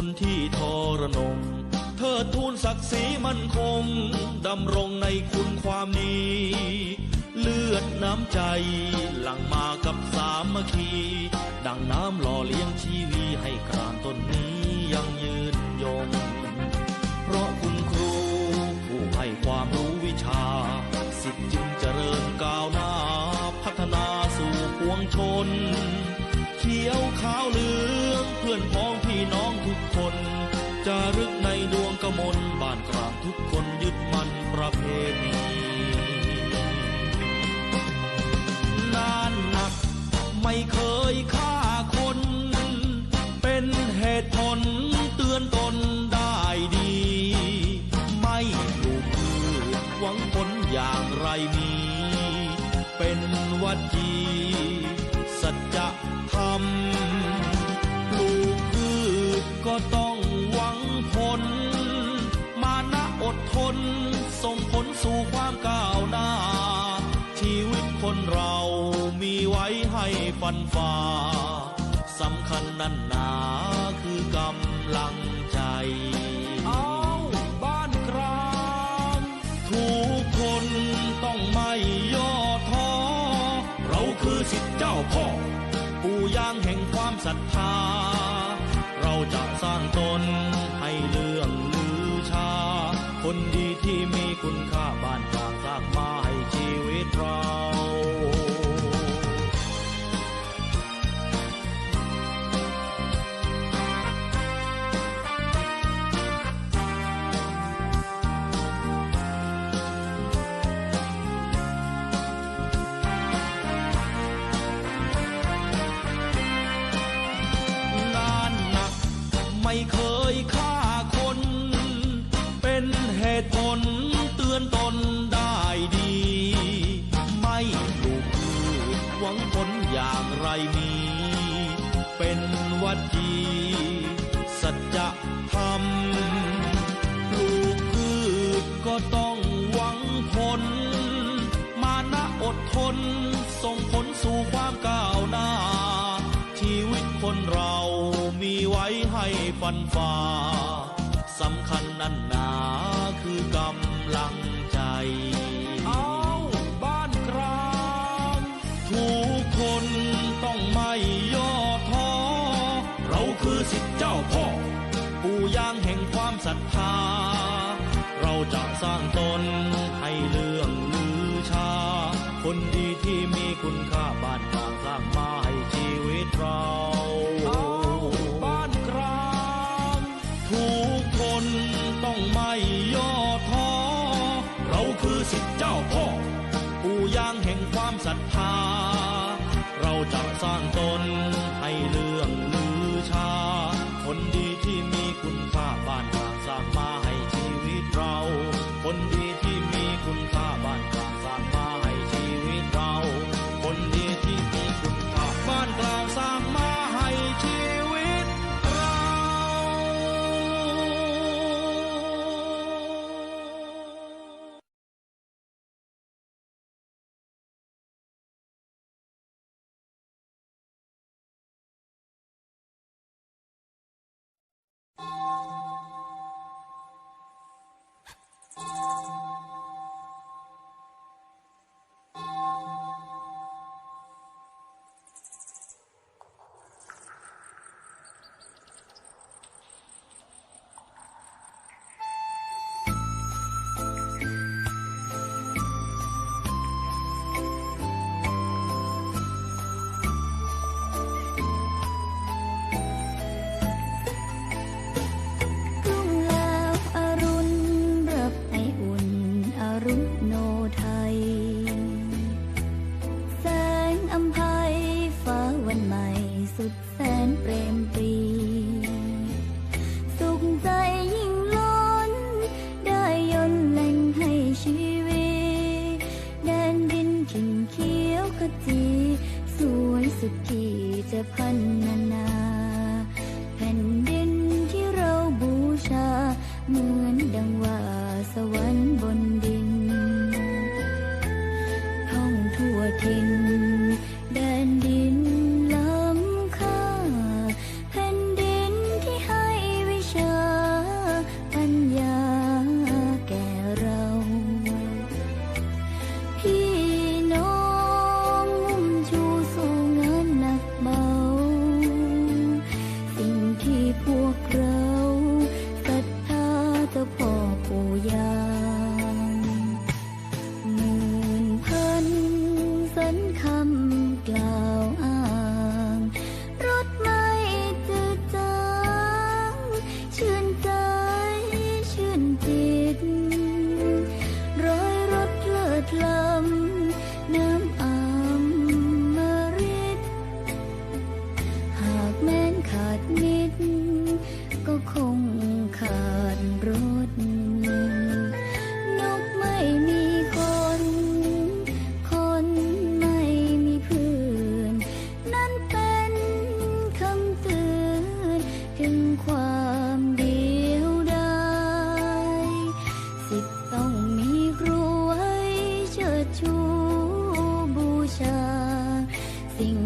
คนที่ทรนงเธอทูลศักดิ์ศรีมั่นคง ดำรงในคุณความดีเลือดน้ำใจ หลั่งมากับสามัคคี ดังน้ำหล่อเลี้ยงชีวีให้กรานต้นนี้ยังยืนยง เพราะคุณครูผู้ให้ความรู้วิชา สิทธิ์จึงเจริญก้าวหน้า พัฒนาสู่ปวงชน เขียวขาวเหลือง พื่อนพ้องพี่น้องทุกคน จะรึกในดวงกมลบ้านกลางทุกคนยึดมั่นประเพณีนานหนักไม่เคยฆ่าคน เป็นเหตุผลเตือนตนได้ดี ไม่ปลูกพืชหวังผลอย่างไรมี เป็นวัจี ฟันฝ่าสำคัญนั่นหนาคือกำลังใจ เอาบ้านกลางทุกคนต้องไม่ย่อท้อ เราคือสิทธิเจ้าพ่อ ปู่ย่างแห่งความศรัทธา เราจะสร้างตนให้เรื่องลือชา คนดีที่มีคุณค่าบ้าน ไม่เคย ว้ให้ฟันฝ่าสำคัญนั่นหนาคือกำลังใจ เอาบ้านกลางทุกคนต้องไม่ย่อท้อ เราคือสิทธิเจ้าพ่อ ปู่ย่างแห่งความศรัทธา เราจะสร้างตนให้เรื่องลือชา คนดีที่มีคุณค่าบ้านกลางสร้างมาให้ชีวิตเรา คือสิทธิเจ้าพ่อปู่ย่างแห่งความศรัทธา สิ่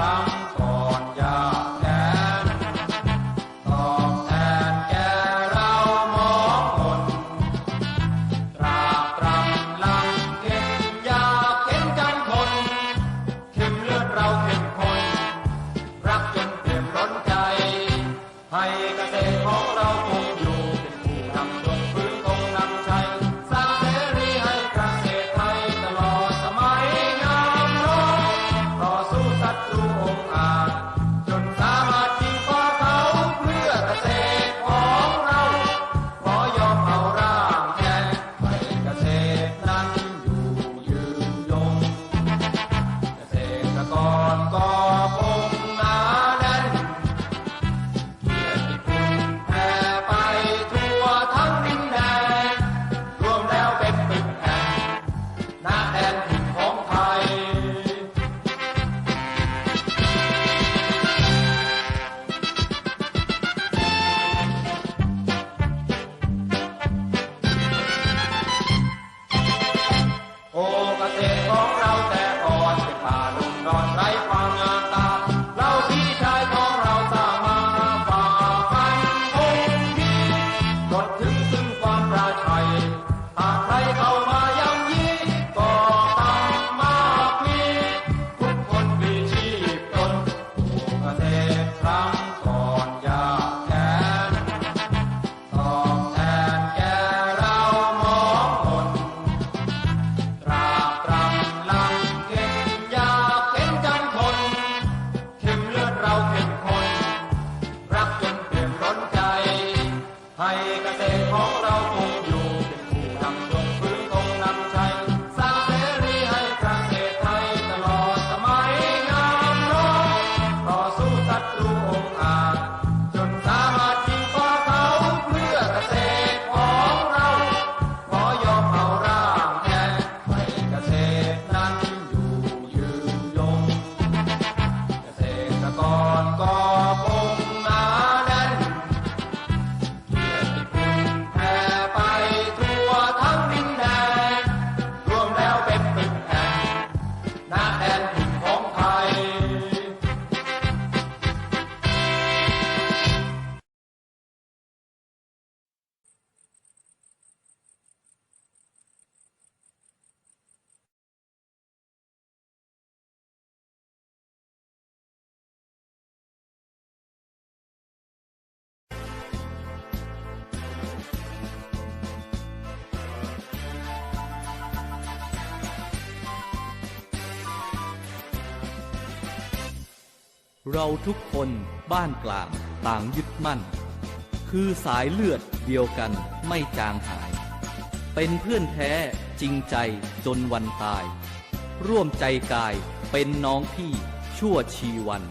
ต เราทุกคนบ้านกลางต่างยึดมั่น คือสายเลือดเดียวกันไม่จางหาย เป็นเพื่อนแท้จริงใจจนวันตาย ร่วมใจกายเป็นน้องพี่ชั่วชีวัน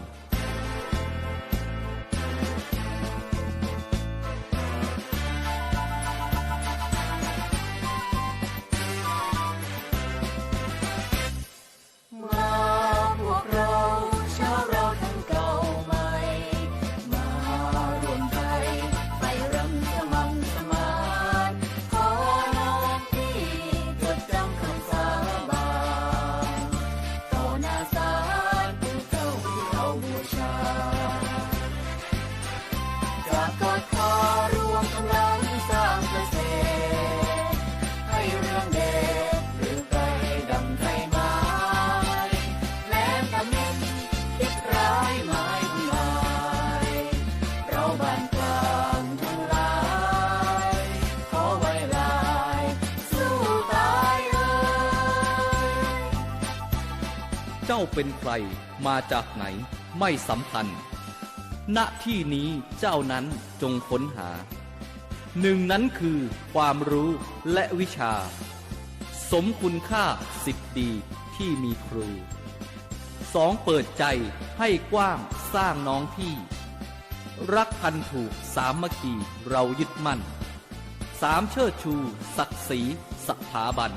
เจ้าเป็นใคร มาจากไหน ไม่สำคัญ ณ ที่นี้เจ้านั้นจงค้นหา หนึ่งนั้นคือความรู้และวิชา สมคุณค่าสิทธิดีที่มีครูสองเปิดใจให้กว้างสร้างน้องพี่ รักพันถูกสามัคคีเรายึดมั่นสามเชิดชู ศักดิ์ศรีสถาบัน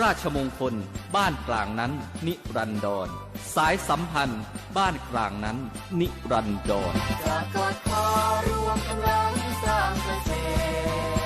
ราชมงคล บ้านกลางนั้น นิรันดร สายสัมพันธ์ บ้านกลางนั้น นิรันดรกอดคอรวมกังสร้างเกษตร